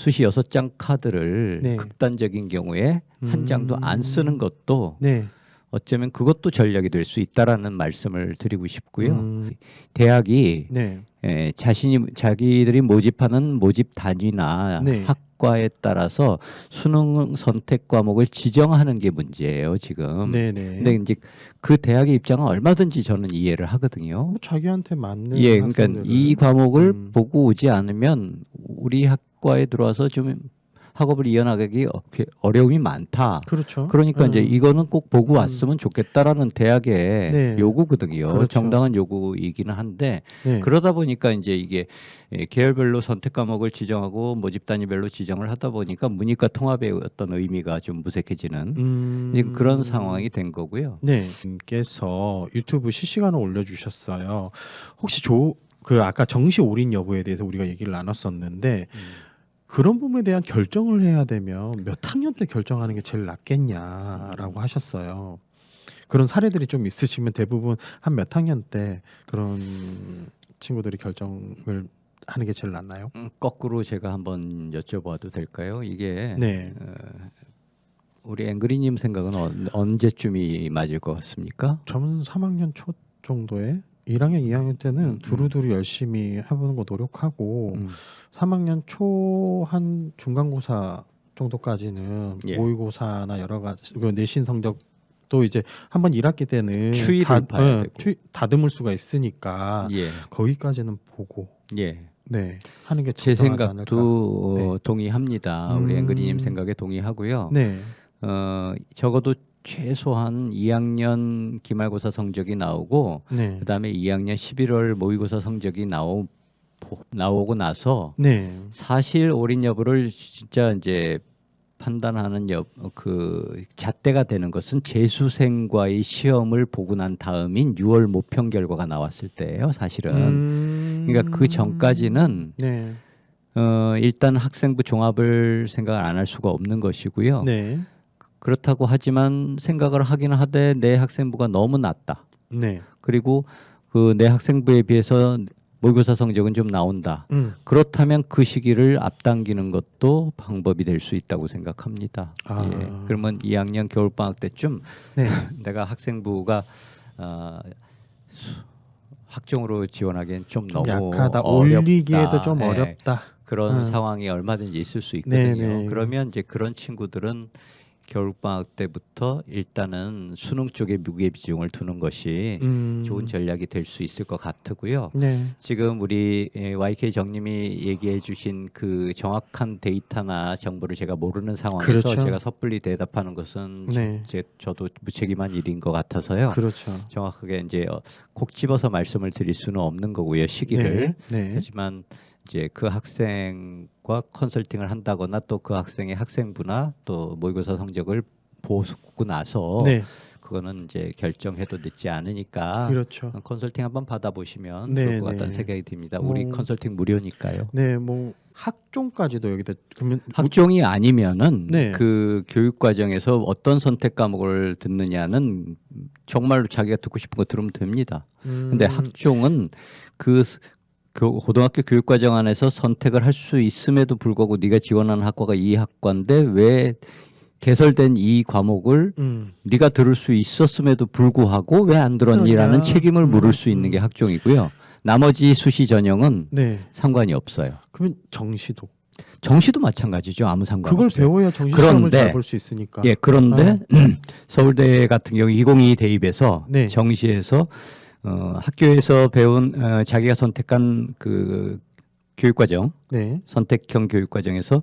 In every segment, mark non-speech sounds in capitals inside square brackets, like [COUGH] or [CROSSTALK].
수시 여섯 장 카드를 네. 극단적인 경우에 한 음. 장도 안 쓰는 것도 네. 어쩌면 그것도 전략이 될 수 있다라는 말씀을 드리고 싶고요. 음, 대학이 네. 예, 자신이 자기들이 모집하는 모집 단위나 네. 학과에 따라서 수능 선택 과목을 지정하는 게 문제예요 지금. 네, 네. 근데 이제 그 대학의 입장은 얼마든지 저는 이해를 하거든요. 뭐 자기한테 맞는 예, 그러니까 학생들은 이 과목을 음. 보고 오지 않으면 우리 학 과에 들어와서 좀 학업을 이어나가기 어- 어려움이 많다. 그렇죠. 그러니까 이제 음. 이거는 꼭 보고 음. 왔으면 좋겠다라는 대학의 네. 요구거든요. 그렇죠. 정당한 요구이기는 한데 네. 그러다 보니까 이제 이게 예, 계열별로 선택 과목을 지정하고 모집 단위별로 지정을 하다 보니까 문이과 통합의 어떤 의미가 좀 무색해지는 음. 이제 그런 상황이 된 거고요. 네. 님께서 유튜브 실시간을 올려주셨어요. 혹시 조 그 아까 정시 올인 여부에 대해서 우리가 얘기를 나눴었는데 그런 부분에 대한 결정을 해야 되면 몇 학년 때 결정하는 게 제일 낫겠냐라고 하셨어요. 그런 사례들이 좀 있으시면 대부분 한 몇 학년 때 그런 친구들이 결정을 하는 게 제일 낫나요? 음, 거꾸로 제가 한번 여쭤봐도 될까요? 이게 네. 어, 우리 앵그리님 생각은 언, 언제쯤이 맞을 것 같습니까? 저는 3학년 초 정도에 1학년, 2학년 때는 음, 음. 두루두루 열심히 해보는 거 노력하고 음. 3학년 초 한 중간고사 정도까지는 예. 모의고사나 여러 가지 그 내신 성적도 이제 한번 1학기 때는 추이를 봐야 예, 되고. 추이- 다듬을 수가 있으니까 예, 거기까지는 보고 예. 네 하는 게 제 적당하지 생각도 어, 네. 동의합니다. 우리 음. 앵그리님 생각에 동의하고요. 않을까. 네, 어, 적어도 최소한 2학년 기말고사 성적이 나오고 네, 그다음에 2학년 11월 모의고사 성적이 나오 나오고 나서 네, 사실 올인 여부를 진짜 이제 판단하는 여, 그 잣대가 되는 것은 재수생과의 시험을 보고 난 다음인 6월 모평 결과가 나왔을 때예요. 사실은. 음. 그러니까 그 전까지는 네, 어, 일단 학생부 종합을 생각을 안 할 수가 없는 것이고요. 네, 그렇다고 하지만 생각을 하긴 하되 내 학생부가 너무 낮다. 네, 그리고 그 내 학생부에 비해서 모의고사 성적은 좀 나온다. 음. 그렇다면 그 시기를 앞당기는 것도 방법이 될 수 있다고 생각합니다. 아. 예. 그러면 2학년 겨울 방학 때쯤 네, [LAUGHS] 내가 학생부가 어, 수- 학종으로 지원하기엔 좀 좀 너무 약하다. 어렵다. 올리기에도 좀 예. 어렵다. 그런 음. 상황이 얼마든지 있을 수 있거든요. 네네. 그러면 이제 그런 친구들은 겨울 방학 때부터 일단은 수능 쪽에 무게 비중을 두는 것이 음. 좋은 전략이 될 수 있을 것 같고요. 네, 지금 우리 예, YK 정님이 얘기해 주신 그 정확한 데이터나 정보를 제가 모르는 상황에서 그렇죠. 제가 섣불리 대답하는 것은 네. 제, 저도 무책임한 일인 것 같아서요. 그렇죠. 정확하게 이제 어, 콕 집어서 말씀을 드릴 수는 없는 거고요. 시기를. 네, 네. 하지만 이제 그 학생 과 컨설팅을 한다거나 또 그 학생의 학생부나 또 모의고사 성적을 보고 나서 네, 그거는 이제 결정해도 늦지 않으니까 그렇죠. 컨설팅 한번 받아보시면 네, 좋을 것 네. 같다는 생각이 듭니다. 우리 뭐- 컨설팅 무료니까요. 네, 뭐 학종까지도 여기다 그러면 학종이 아니면은 네. 그 교육 과정에서 어떤 선택 과목을 듣느냐는 정말로 자기가 듣고 싶은 거 들으면 됩니다. 음, 근데 학종은 그 스- 교, 고등학교 교육 과정 안에서 선택을 할 수 있음에도 불구하고 네가 지원하는 학과가 이 학과인데 왜 개설된 이 과목을 음, 네가 들을 수 있었음에도 불구하고 왜 안 들었니라는. 책임을 음, 물을 수 있는 게 음. 학종이고요. 나머지 수시 전형은 네. 상관이 없어요. 그러면 정시도 정시도 마찬가지죠. 아무 상관 그걸 없어요. 배워야 정시 시험을 그런데- 잘볼 수 있으니까. 예, 그런데 [CLEARS THROAT] 서울대 같은 경우 2022 대입에서 네. 정시에서 어, 학교에서 배운 어, 자기가 선택한 그 교육 과정 네, 선택형 교육 과정에서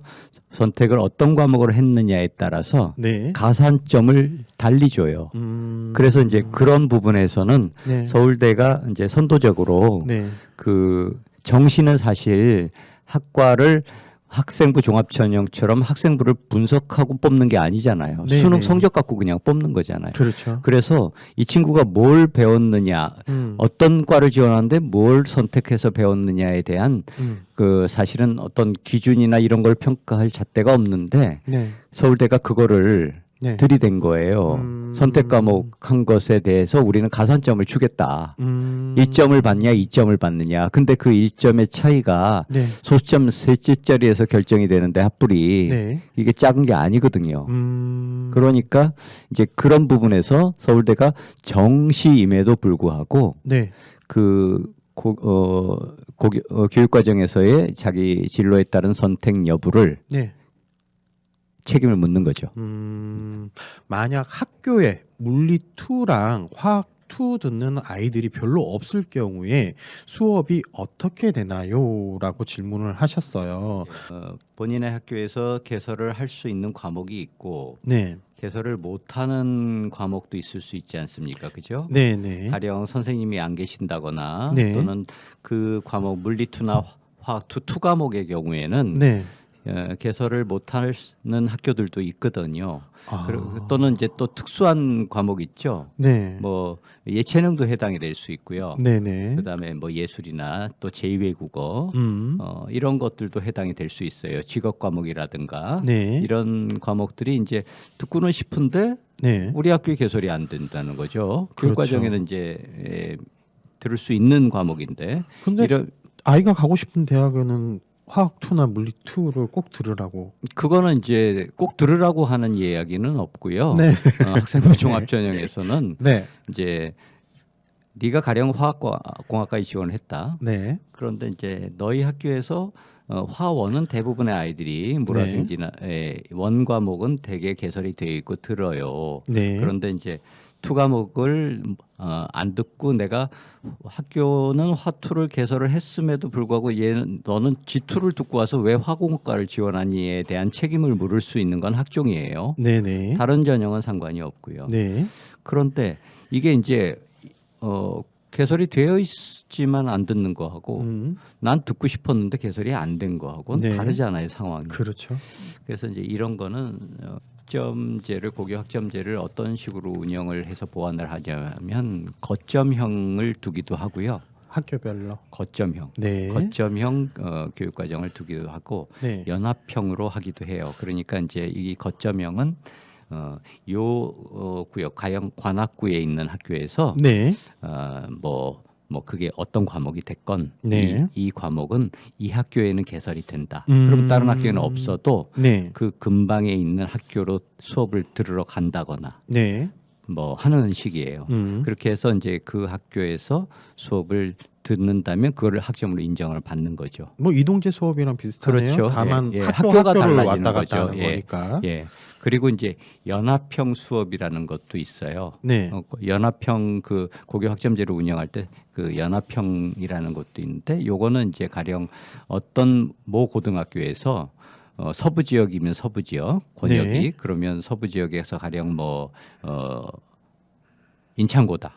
선택을 어떤 과목으로 했느냐에 따라서 네. 가산점을 달리 줘요. 음, 그래서 이제 그런 부분에서는 네, 서울대가 이제 선도적으로 네, 그 정시는 사실 학과를 학생부 종합전형처럼 학생부를 분석하고 뽑는 게 아니잖아요. 네, 수능 네. 성적 갖고 그냥 뽑는 거잖아요. 그렇죠. 그래서 이 친구가 뭘 배웠느냐, 음, 어떤 과를 지원하는데 뭘 선택해서 배웠느냐에 대한 음, 그 사실은 어떤 기준이나 이런 걸 평가할 잣대가 없는데 네, 서울대가 그거를 네. 들이댄 거예요. 음. 선택 과목 한 것에 대해서 우리는 가산점을 주겠다. 음. 1점을 받냐, 2점을 받느냐. 근데 그 1점의 차이가 네. 소수점 셋째짜리에서 결정이 되는데 합불이 네. 이게 작은 게 아니거든요. 음. 그러니까 이제 그런 부분에서 서울대가 정시임에도 불구하고 네. 그 고, 어, 고, 어, 교육 과정에서의 자기 진로에 따른 선택 여부를 네. 책임을 묻는 거죠. 음. 만약 학교에 물리 2랑 화학 2 듣는 아이들이 별로 없을 경우에 수업이 어떻게 되나요?라고 질문을 하셨어요. 어, 본인의 학교에서 개설을 할 수 있는 과목이 있고 네. 개설을 못하는 과목도 있을 수 있지 않습니까? 그죠? 네, 네. 가령 선생님이 안 계신다거나 네. 또는 그 과목 물리투나 화학투 투 과목의 경우에는 네. 어, 개설을 못하는 학교들도 있거든요. 아. 그리고 또는 이제 또 특수한 과목 있죠. 네. 뭐 예체능도 해당이 될 수 있고요. 네, 네. 그다음에 뭐 예술이나 또 제2외국어 음. 어, 이런 것들도 해당이 될 수 있어요. 직업 과목이라든가 네. 이런 과목들이 이제 듣고는 싶은데 네. 우리 학교에 개설이 안 된다는 거죠. 그렇죠. 교육 과정에는 이제 에, 들을 수 있는 과목인데 근데 이런 아이가 가고 싶은 대학에는 화학 2나 물리 2를 꼭 들으라고. 그거는 이제 꼭 들으라고 하는 이야기는 없고요. 네. 어, 학생부 [LAUGHS] 종합 전형에서는 네. 이제 네가 가령 화학과 공학과에 지원을 했다. 네. 그런데 이제 너희 학교에서 어, 화원은 대부분의 아이들이 네. 물화생지나 에, 원 과목은 대개 개설이 되어 있고 들어요. 네. 그런데 이제 투 과목을 어, 안 듣고 내가 학교는 화투를 개설을 했음에도 불구하고 얘는 너는 지투를 듣고 와서 왜 화공과를 지원하니에 대한 책임을 물을 수 있는 건 학종이에요. 네, 네. 다른 전형은 상관이 없고요. 네. 그런데 이게 이제 어, 개설이 되어 있지만 안 듣는 거하고 음. 난 듣고 싶었는데 개설이 안 된 거하고는 네. 다르잖아요 상황이. 그렇죠. 그래서 이제 이런 거는 어, 학점제를 고교 학점제를 어떤 식으로 운영을 해서 보완을 하냐면 거점형을 두기도 하고요. 학교별로. 거점형, 네. 거점형 어, 교육 과정을 두기도 하고 네. 연합형으로 하기도 해요. 그러니까 이제 이 거점형은 어, 요 어, 구역 가령 관악구에 있는 학교에서 네. 어, 뭐, 뭐 그게 어떤 과목이 됐건 네. 이, 이 과목은 이 학교에는 개설이 된다. 음. 그럼 다른 학교에는 없어도 네. 그 근방에 있는 학교로 수업을 들으러 간다거나 네. 뭐 하는 식이에요. 음. 그렇게 해서 이제 그 학교에서 수업을 듣는다면 그거를 학점으로 인정을 받는 거죠. 뭐 이동제 수업이랑 비슷하네요. 그렇죠. 다만 예, 예. 학교 학교가 학교를 달라지는 왔다 거죠. 갔다 하는 예. 거니까. 예. 그리고 이제 연합형 수업이라는 것도 있어요. 네. 어, 연합형 그 고교 학점제를 운영할 때 그 연합형이라는 것도 있는데 요거는 이제 가령 어떤 모 고등학교에서 어, 서부 지역이면 서부 지역 권역이 네. 그러면 서부 지역에서 가령 뭐 어, 인창고다.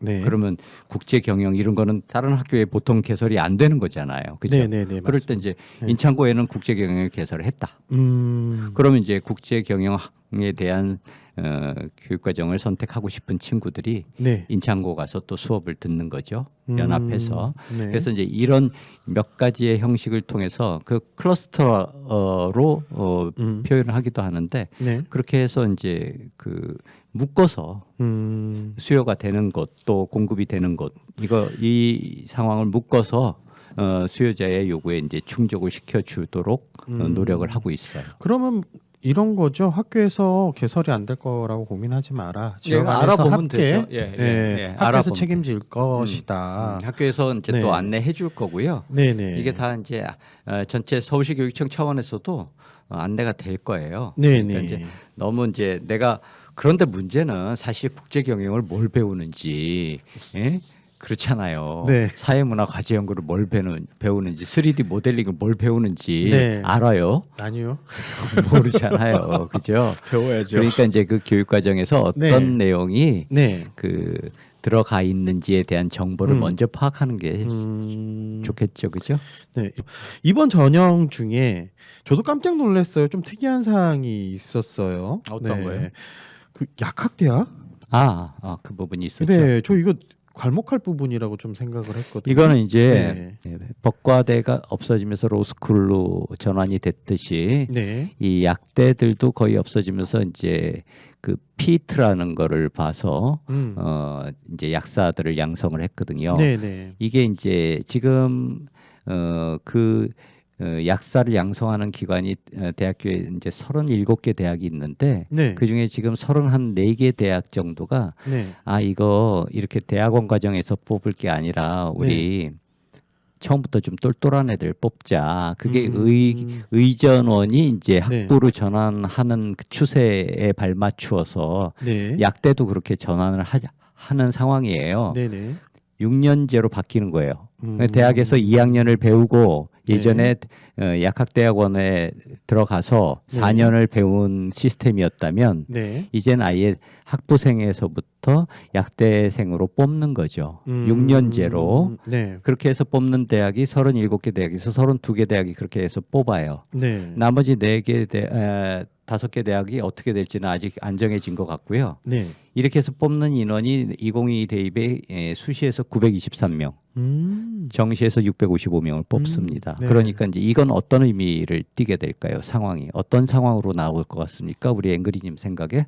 네. 그러면 국제 경영 이런 거는 다른 학교에 보통 개설이 안 되는 거잖아요. 그죠? 네, 네, 네. 그럴 때 이제 네. 인창고에는 국제 경영을 개설을 했다. 음. 그러면 이제 국제 경영에 대한 어, 교육 과정을 선택하고 싶은 친구들이 네. 인창고 가서 또 수업을 듣는 거죠. 음. 연합해서. 네. 그래서 이제 이런 몇 가지의 형식을 통해서 그 클러스터로 어, 음. 표현을 하기도 하는데 네. 그렇게 해서 이제 그 묶어서 음. 수요가 되는 것 또 공급이 되는 것 이거 이 상황을 묶어서 어, 수요자의 요구에 이제 충족을 시켜 주도록 어, 음. 노력을 하고 있어요. 그러면 이런 거죠. 학교에서 개설이 안 될 거라고 고민하지 마라. 지역 예, 안에서 알아보면 함께 되죠. 예, 예, 예, 예, 학교에서 알아보면 책임질 것이다. 음, 학교에서 이제 네. 또 안내해 줄 거고요. 네, 네. 이게 다 이제 어, 전체 서울시 교육청 차원에서도 어, 안내가 될 거예요. 네, 그러니까 네. 이제 너무 이제 내가 그런데 문제는 사실 국제 경영을 뭘 배우는지 예? 그렇잖아요. 네. 사회문화 과제 연구를 뭘 배우는, 배우는지 3D 모델링을 뭘 배우는지 네. 알아요? 아니요. [LAUGHS] 모르잖아요. 그죠? 배워야죠. 그러니까 이제 그 교육 과정에서 어떤 네. 내용이 네. 그 들어가 있는지에 대한 정보를 음. 먼저 파악하는 게 음. 좋겠죠, 그죠? 네. 이번 전형 중에 저도 깜짝 놀랐어요. 좀 특이한 사항이 있었어요. 어떤 네. 거예요? 그 약학대학? 아, 아, 그 부분이 있었죠. 네, 저 이거 괄목할 부분이라고 좀 생각을 했거든요. 이거는 이제 네. 네, 법과대가 없어지면서 로스쿨로 전환이 됐듯이 네. 이 약대들도 거의 없어지면서 이제 그 피트라는 거를 봐서 음. 어 이제 약사들을 양성을 했거든요. 네, 네. 이게 이제 지금 어그 어, 약사를 양성하는 기관이 어, 대학교에 이제 37개 대학이 있는데 네. 그 중에 지금 34개 대학 정도가 네. 아 이거 이렇게 대학원 과정에서 뽑을 게 아니라 우리 처음부터 좀 똘똘한 애들 뽑자. 그게 음. 의 의전원이 이제 네. 학부로 전환하는 그 추세에 발맞추어서 네. 약대도 그렇게 전환을 하, 하는 상황이에요. 네, 네. 6년제로 바뀌는 거예요. 음. 대학에서 2학년을 배우고 네. 예전에 어, 약학대학원에 들어가서 네. 4년을 배운 시스템이었다면 네. 이젠 아예 학부생에서부터 약대생으로 뽑는 거죠. 음. 6년제로. 네. 그렇게 해서 뽑는 대학이 37개 대학에서 32개 대학이 그렇게 해서 뽑아요. 네. 나머지 4개 대 에, 5개 대학이 어떻게 될지는 아직 안 정해진 것 같고요. 네. 이렇게 해서 뽑는 인원이 2022 대입에 에, 수시에서 923명, 음. 정시에서 655명을 뽑습니다. 네. 그러니까 이제 이건 어떤 의미를 띠게 될까요? 상황이 어떤 상황으로 나올 것 같습니까? 우리 앵그리님 생각에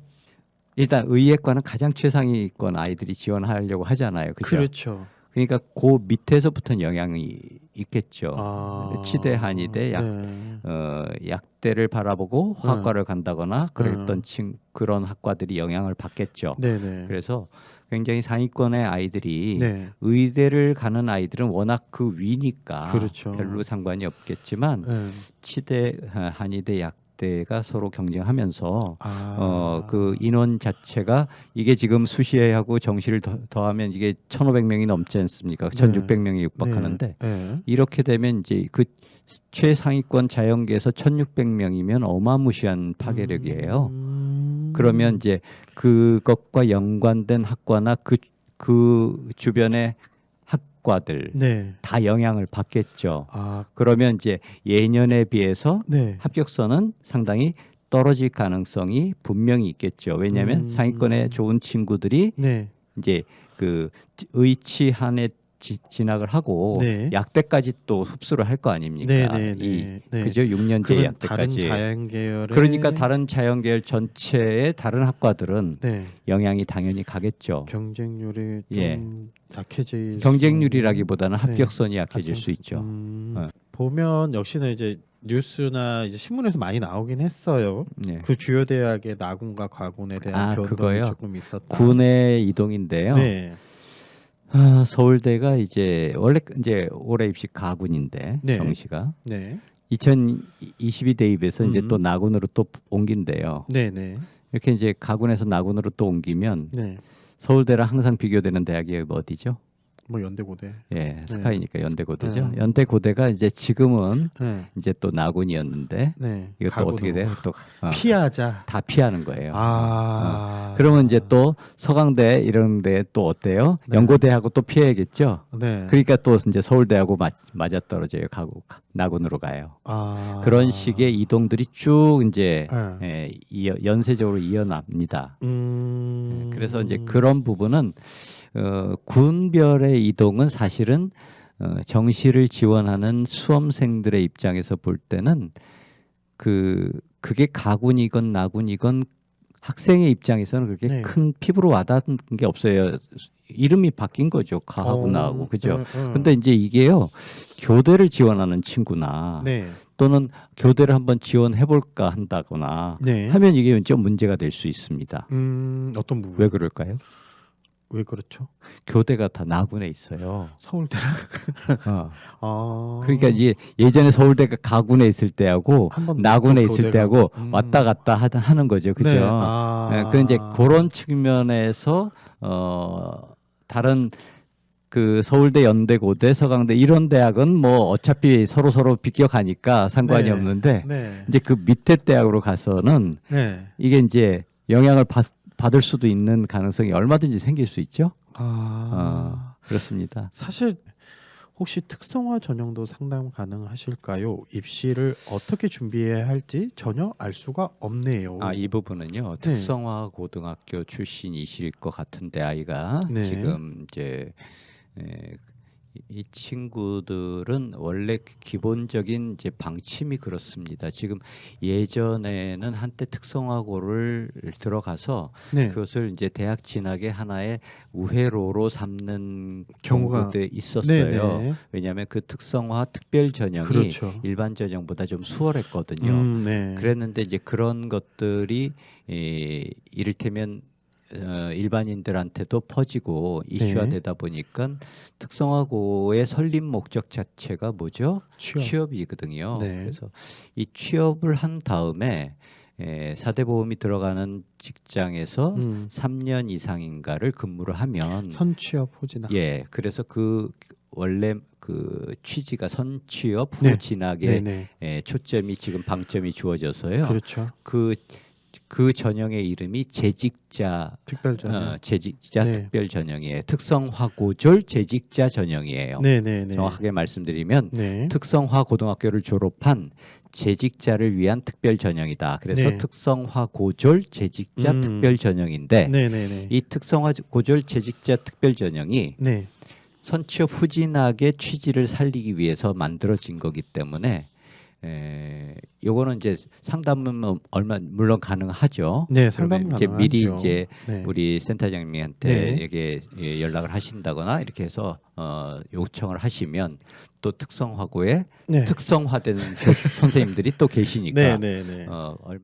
일단 의예과는 가장 최상위권 아이들이 지원하려고 하잖아요. 그죠? 그렇죠. 그러니까 그 밑에서부터는 영향이 있겠죠. 아. 치대, 한의대, 약, 네. 어, 약대를 바라보고 화학과를 간다거나 그랬던 친, 그런 학과들이 영향을 받겠죠. 네, 네. 그래서 굉장히 상위권의 아이들이 네. 의대를 가는 아이들은 워낙 그 위니까 그렇죠. 별로 상관이 없겠지만 네. 치대, 어, 한의대, 약 대가 서로 경쟁하면서 아. 어 그 인원 자체가 이게 지금 수시하고 정시를 더, 더하면 이게 1,500명이 넘지 않습니까? 네. 1,600명이 육박하는데 네. 네. 이렇게 되면 이제 그 최상위권 자연계에서 1,600명이면 어마무시한 파괴력이에요. 음. 그러면 이제 그것과 연관된 학과나 그, 그 주변의 학과들 네. 다 영향을 받겠죠. 아, 그러면 이제 예년에 비해서 네. 합격선은 상당히 떨어질 가능성이 분명히 있겠죠. 왜냐하면 음. 상위권의 좋은 친구들이 네. 이제 그 의치한에 지- 진학을 하고 네. 약대까지 또 흡수를 할 거 아닙니까? 네, 네, 이 네. 네. 그죠? 6년제 그러면 다른 약대까지. 자연 계열의 그러니까 다른 자연계열 전체의 다른 학과들은 네. 영향이 당연히 가겠죠. 경쟁률이 좀 예. 약해질 경쟁률이라기보다는 네. 합격선이 약해질 수 있죠. 음, 어. 보면 역시나 이제 뉴스나 이제 신문에서 많이 나오긴 했어요. 네. 그 주요 대학의 나군과 과군에 대한 아, 변동이 그거요? 조금 있었다. 군의 이동인데요. 네. 아, 서울대가 이제 원래 이제 올해 입시 가군인데 네. 정시가 네. 2022 대입에서 이제 음. 또 나군으로 또 옮긴대요. 네, 네. 이렇게 이제 가군에서 나군으로 또 옮기면 네. 서울대랑 항상 비교되는 대학이 어디죠? 뭐 연대 고대. 예, 스카이니까 연대 고대죠. 네. 연대 고대가 이제 지금은 네. 이제 또 나군이었는데 네. 또 어떻게. 돼요? 또 어, 피하자. 다 피하는 거예요. 아. 그러면 이제 또 서강대 이런 데 또 어때요? 네. 연고대하고 또 피해야겠죠. 네. 그러니까 또 이제 서울대하고 맞, 맞아 떨어져요. 가고 나군으로 가요. 아. 그런 식의 이동들이 쭉 이제 네. 예, 연쇄적으로 이어납니다. 음. 예, 그래서 이제 그런 부분은 어, 군별의 이동은 사실은 어, 정시를 지원하는 수험생들의 입장에서 볼 때는 그 그게 가군이건 나군이건 학생의 입장에서는 그렇게 네. 큰 피부로 와닿는 게 없어요. 이름이 바뀐 거죠. 가하고 어, 나하고 그죠. 네, 네. 근데 이제 이게요 교대를 지원하는 친구나 네. 또는 교대를 한번 지원해 볼까 한다거나 네. 하면 이게 좀 문제가 될 수 있습니다. 음, 어떤 부분? 왜 그럴까요? 왜 그렇죠? 교대가 다 나군에 있어요. 서울대랑 [LAUGHS] 어. 아. 그러니까 이제 예전에 서울대가 가군에 있을 때하고 나군에 또 있을 때하고 음. 왔다 갔다 하, 하는 거죠. 그죠? 네. 아. 예, 그 이제 그런 측면에서 어 다른 그 서울대, 연대, 고대, 서강대 이런 대학은 뭐 어차피 서로 서로 비껴가니까 상관이 네. 없는데 네. 이제 그 밑에 대학으로 가서는 네. 이게 이제 영향을 받, 받을 수도 있는 가능성이 얼마든지 생길 수 있죠. 아. 어, 그렇습니다. 사실 혹시 특성화 전형도 상담 가능하실까요? 입시를 어떻게 준비해야 할지 전혀 알 수가 없네요. 아, 이 부분은요. 네. 특성화 고등학교 출신이실 것 같은데 아이가 네. 지금 이제 에, 이 친구들은 원래 기본적인 이제 방침이 그렇습니다. 지금 예전에는 한때 특성화고를 들어가서 네. 그것을 이제 대학 진학의 하나의 우회로로 삼는 경우가- 있었어요. 네, 네. 왜냐하면 그 특성화 특별 전형이 그렇죠. 일반 전형보다 좀 수월했거든요. 음, 네. 그랬는데 이제 그런 것들이 이, 이를테면 어, 일반인들한테도 퍼지고 네. 이슈화되다 보니까 특성화고의 설립 목적 자체가 뭐죠? 취업. 이거든요 네. 그래서 이 취업을 한 다음에 에, 사대보험이 들어가는 직장에서 음. 3년 이상인가를 근무를 하면 선취업 후진학. 예, 그래서 그 원래 그 취지가 선취업 후 네. 진학에 네네. 예, 초점이 지금 방점이 주어져서요. 그렇죠. 그, 그 전형의 이름이 재직자 특별 전형. 어, 재직자 네. 특별 전형이에요. 특성화고졸 재직자 전형이에요. 네 네 네. 정확하게 말씀드리면 네. 특성화 고등학교를 졸업한 재직자를 위한 특별 전형이다. 그래서 네. 특성화 고졸 재직자 음. 특별 전형인데 네 네 네. 이 특성화 고졸 재직자 특별 전형이 네. 선취업 후진학의 취지를 살리기 위해서 만들어진 거기 때문에 에, 요거는 이제 상담은 뭐 얼마 물론 가능하죠. 네, 상담 이제 가능하죠. 미리 이제 네. 우리 센터장님한테 네. 이게 예, 연락을 하신다거나 이렇게 해서 어, 요청을 하시면 또 특성화고에 네. 특성화된 교- 선생님들이 또 [LAUGHS] 계시니까 네 네 네. 어, 얼-